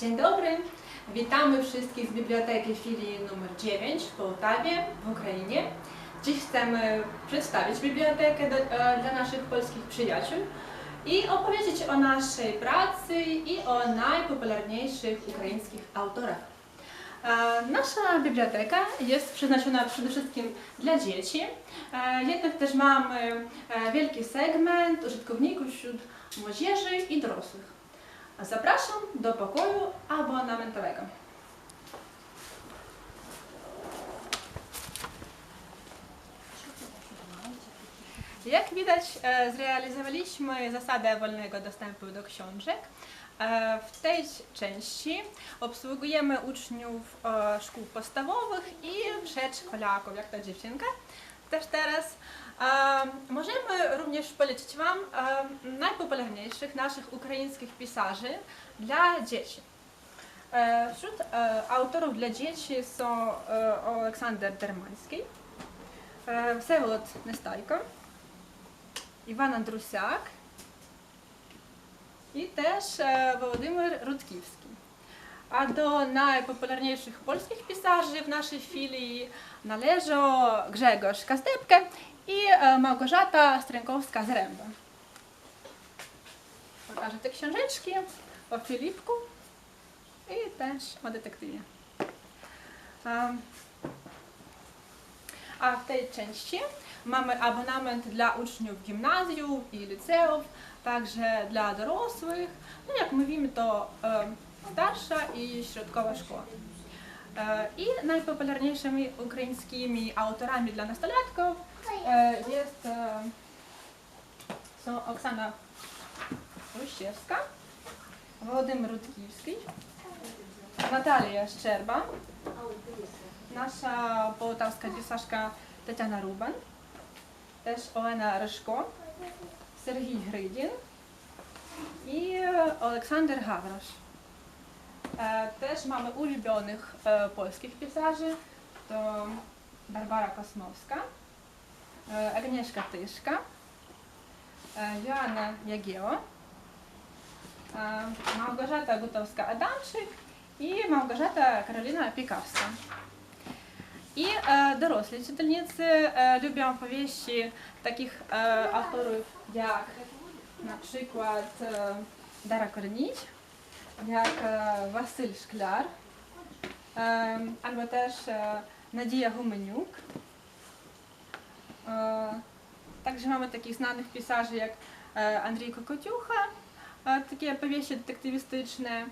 Dzień dobry, witamy wszystkich z Biblioteki filii numer 9 w Połtawie, w Ukrainie. Dziś chcemy przedstawić bibliotekę do, e, dla naszych polskich przyjaciół i opowiedzieć o naszej pracy i o najpopularniejszych ukraińskich autorach. E, Nasza biblioteka jest przeznaczona przede wszystkim dla dzieci, e, jednak też mamy wielki segment użytkowników wśród młodzieży i dorosłych. Zapraszam do pokoju abonamentowego. Jak widać, e, zrealizowaliśmy zasadę wolnego dostępu do książek. E, W tej części obsługujemy uczniów e, szkół podstawowych i przedszkolaków, jak ta dziewczynka też teraz. E, Możemy również polecić Wam e, najpopularniejszych naszych ukraińskich pisarzy dla dzieci. E, Wśród e, autorów dla dzieci są e, Aleksander Dermański, e, Всеволод Нестайко, Іван Андрусяк też e, Władimir Rutkiewski. A do najpopularniejszych polskich pisarzy w naszej filii należą Grzegorz Kazdepkę i e, Małgorzata Strękowska-Zręba. Pokażę te książeczki o Filipku i też o detektywie. A w tej części mamy abonament dla uczniów gimnazjów i liceów, także dla dorosłych. No jak mówimy, to старша і środkowa школа. Е, і найпопулярнішими українськими авторами для настолятків е, є е, Оксана Рущевська, Володимир Рудківський, Наталія Щерба, наша полтавська дісашка Тетяна Рубан, теж Олена Ришко, Сергій Гридін і Олександр Гаврош. E, też mamy ulubionych e, polskich pisarzy. To Barbara Kosmowska, e, Agnieszka Tyszka, Joanna Jagieło, Małgorzata Gutowska-Adamczyk i Małgorzata Karolina Piekawska. I e, dorosli czytelnicy e, lubią powieści takich e, autorów jak na przykład e, Dara Kornić, jak e, Wasyl Szklar, e, albo też e, Nadzieja Humeniuk. E, także mamy takich znanych pisarzy jak e, Andrzej Kokociucha, e, takie powieści detektywistyczne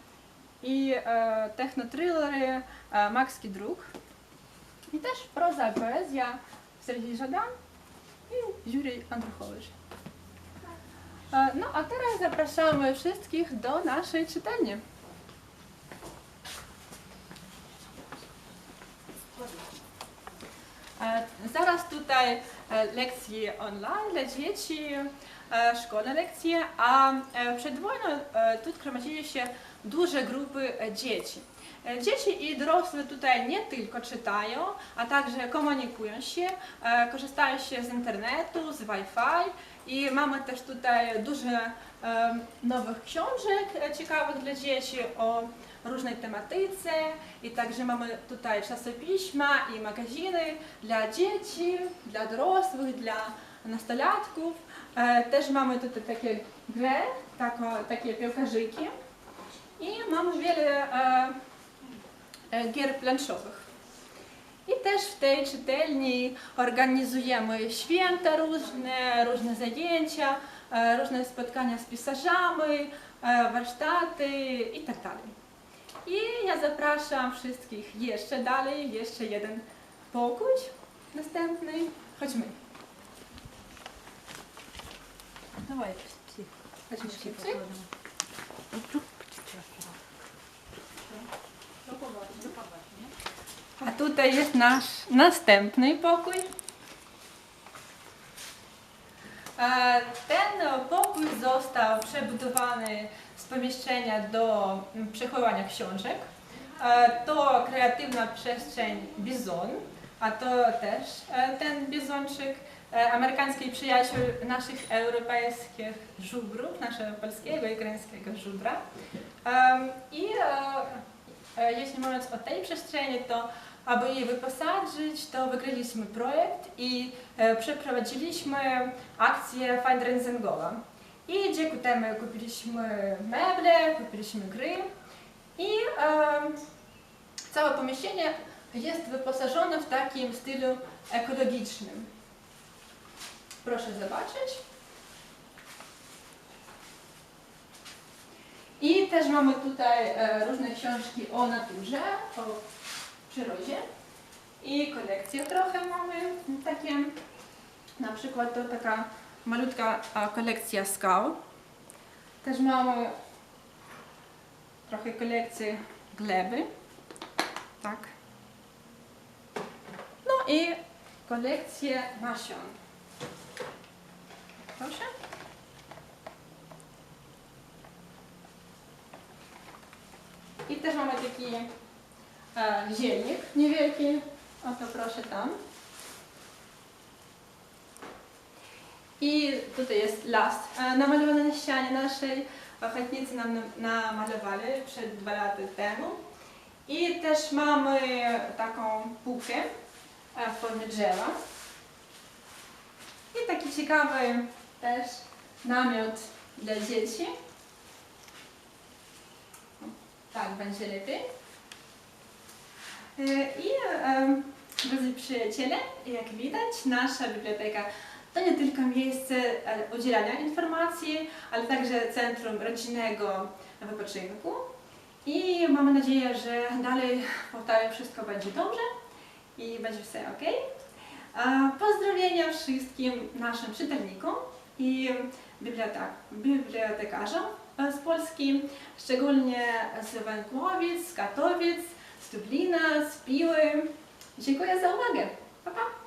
i e, technotrillery e, Max Kidruk. I też No a teraz zapraszamy wszystkich do naszej czytelni. E, Zaraz tutaj e, lekcje online dla dzieci, e, szkolne lekcje, a e, przed wojną e, tu gromadzili się duże grupy e, dzieci. E, Dzieci i dorosłe tutaj nie tylko czytają, a także komunikują się, e, korzystają się z internetu, z Wi-Fi i mamy też tutaj dużo e, nowych książek ciekawych dla dzieci o różnej tematyce i także mamy tutaj czasopisma i magazyny dla dzieci, dla dorosłych, dla nastolatków. Też mamy tutaj takie tako, takie piłkarzyki i mamy wiele gier planszowych. I też w tej czytelni organizujemy święta różne, różne zajęcia, e, różne spotkania z pisarzami, e, warsztaty i tak dalej. I ja zapraszam wszystkich jeszcze dalej, jeszcze jeden pokój następny. Chodźmy. Dawaj, chodźmy szybciej. A tutaj jest nasz następny pokój. E, Ten pokój został przebudowany z pomieszczenia do przechowywania książek. E, To kreatywna przestrzeń Bizon, a to też e, ten bizonczyk. amerykańskich przyjaciół naszych europejskich żubrów, naszego polskiego i ukraińskiego żubra. I jeśli mówiąc o tej przestrzeni, to aby je wyposażyć, to wykryliśmy projekt i e, przeprowadziliśmy akcję fundraisingową. I dzięki temu kupiliśmy meble, kupiliśmy gry i całe pomieszczenie jest wyposażone w takim stylu ekologicznym. Proszę zobaczyć. I też mamy tutaj e, różne książki o naturze, o przyrodzie. I kolekcję trochę mamy takie, na przykład to taka malutka kolekcja skał. Też mamy trochę kolekcji gleby. Tak. No i kolekcję nasion. Proszę. I też mamy taki zielnik niewielki. Oto proszę tam. I tutaj jest las e, namalowany na ścianie naszej. Ochotnicy nam namalowali przed dwa lata temu. I też mamy taką półkę e, w formie drzewa. I taki ciekawy też namiot dla dzieci. Tak, będzie lepiej. E, I drodzy przyjaciele, jak widać, nasza biblioteka to nie tylko miejsce e, udzielania informacji, ale także centrum rodzinnego wypoczynku. I mamy nadzieję, że dalej powtarzam, wszystko będzie dobrze i będzie wszystko ok. Pozdrowienia wszystkim naszym czytelnikom i bibliotek, bibliotekarzom z Polski, szczególnie z Węgłowic, z Katowic, z Lublina, z Piły. Dziękuję za uwagę. Pa, pa.